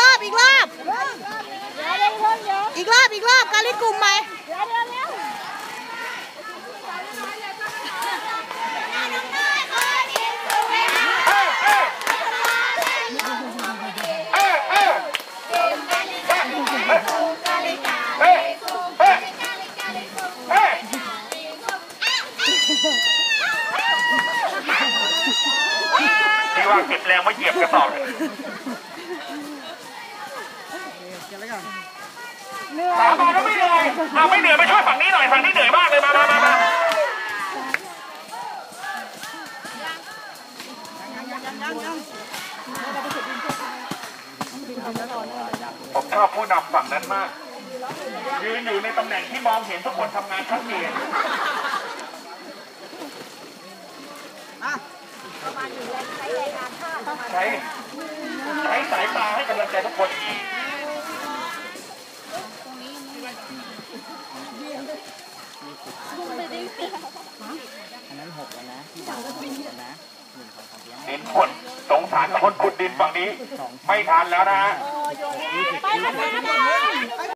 รอบอีกรอบ อีกรอบอีกรอบการลิกลุ่มใหม่ที่ว่าเก็บแรงมาเหยียบกระสอบ สาบานว่าไม่เหนื่อยเอาไม่เหนื่อยไปช่วยฝั่งนี้หน่อยฝั่งนี้เหนื่อยมากเลยมามามามาผมชอบผู้นำฝั่งนั้นมาก ยืนอยู่ในตำแหน่งที่มองเห็นทุกคนทำงานชัดเจนใช้ใช้สายตาให้กำลังใจทุกคน อันนั้นหกแล้วนะที่ดาวหกแล้วนะหนึ่งสองสามสี่ห้า เห็นคนสงสารคนขุดดินฝั่งนี้ ไม่ทันแล้วนะฮะยี่สิบยี่สิบ